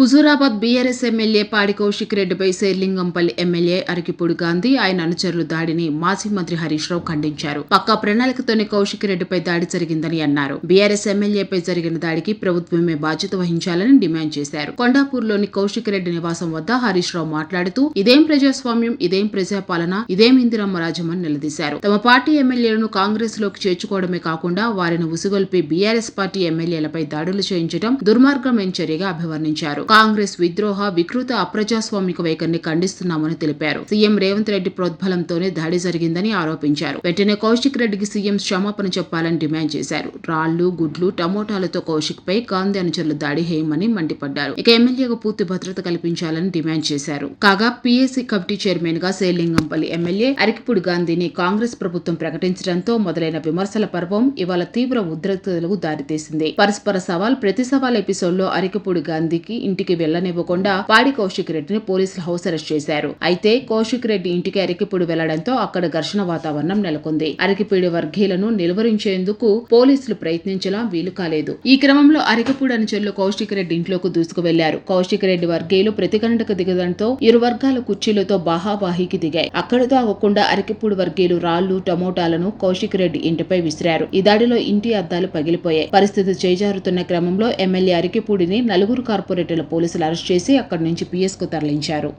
Huzurabad BRS MLA పాడి కౌశిక్ రెడ్డిపై Serilingampally MLA Arekapudi Gandhi ఆయన అనుచరులు దాడిని మాజీ మంత్రి హరీష్ రావు ఖండించారు. పక్కా ప్రణాళికతోనే కౌశిక్ రెడ్డిపై దాడి జరిగిందని అన్నారు. బీఆర్ఎస్ ఎమ్మెల్యేపై జరిగిన దాడికి ప్రభుత్వమే బాధ్యత వహించాలని డిమాండ్ చేశారు. కొండాపూర్లోని కౌశిక్ రెడ్డి నివాసం వద్ద హరీష్ రావు మాట్లాడుతూ ఇదేం ప్రజాస్వామ్యం ఇదేం ప్రజాపాలన ఇదేం ఇందిరమ్మ రాజ్యం అని నిలదీశారు. తమ పార్టీ ఎమ్మెల్యేలను కాంగ్రెస్లోకి చేర్చుకోవడమే కాకుండా వారిని ఉసుగొల్పి బీఆర్ఎస్ పార్టీ ఎమ్మెల్యేలపై దాడులు చేయించడం దుర్మార్గమైన చర్యగా అభివర్ణించారు. కాంగ్రెస్ విద్రోహ వికృత అప్రజాస్వామిక వైఖరిని ఖండిస్తున్నామని తెలిపారు. సీఎం రేవంత్ రెడ్డి ప్రోద్బలంతోనే దాడి జరిగిందని ఆరోపించారు. వెంటనే కౌశిక్ రెడ్డికి సీఎం క్షమాపణ చెప్పాలని డిమాండ్ చేశారు. రాళ్ళు గుడ్లు టమోటాలతో కౌశిక్ పై గాంధీ అనుచరులు దాడి చేయమని మండిపడ్డారు. ఇక ఎమ్మెల్యేకు పూర్తి భద్రత కల్పించాలని డిమాండ్ చేశారు. కాగా పీఎస్సీ కమిటీ చైర్మన్గా శ్రీలింగంపల్లి ఎమ్మెల్యే అరికిపూడి గాంధీని కాంగ్రెస్ ప్రభుత్వం ప్రకటించడంతో మొదలైన విమర్శల పర్వం ఇవాళ తీవ్ర ఉద్రిక్తతలకు దారితీసింది. పరస్పర సవాల్ ప్రతి సవాల్ ఎపిసోడ్లో అరికపూడి గాంధీకి ఇంటికి వెళ్ళనివ్వకుండా పాడి కౌశిక్ రెడ్డిని పోలీసులు హౌస్ అరెస్ట్ చేశారు. అయితే కౌశిక్ రెడ్డి ఇంటికి అరికిపూడి వెళ్ళడంతో అక్కడ ఘర్షణ వాతావరణం నెలకొంది. అరికిపూడి వర్గీయులను నిలువరించేందుకు పోలీసులు ప్రయత్నించలా వీలు కాలేదు. ఈ క్రమంలో అరికపూడి అనుచరులు కౌశిక్ రెడ్డి ఇంట్లోకి దూసుకు వెళ్ళారు కౌశిక్ రెడ్డి వర్గీయులు ప్రతిఘటనకు దిగడంతో ఇరు వర్గాల కుర్చీలతో బాహాబాహీకి దిగాయి. అక్కడితో ఆగకుండా అరికిపూడి వర్గీయులు రాళ్ళు టమోటాలను కౌశిక్ రెడ్డి ఇంటిపై విసిరారు. ఈ దాడిలో ఇంటి అద్దాలు పగిలిపోయాయి. పరిస్థితి చేజారుతున్న క్రమంలో ఎమ్మెల్యే అరికిపూడిని నలుగురు కార్పొరేటర్ పోలీసులు అరెస్ట్ చేసి అక్కడి నుంచి పీఎస్కు తరలించారు.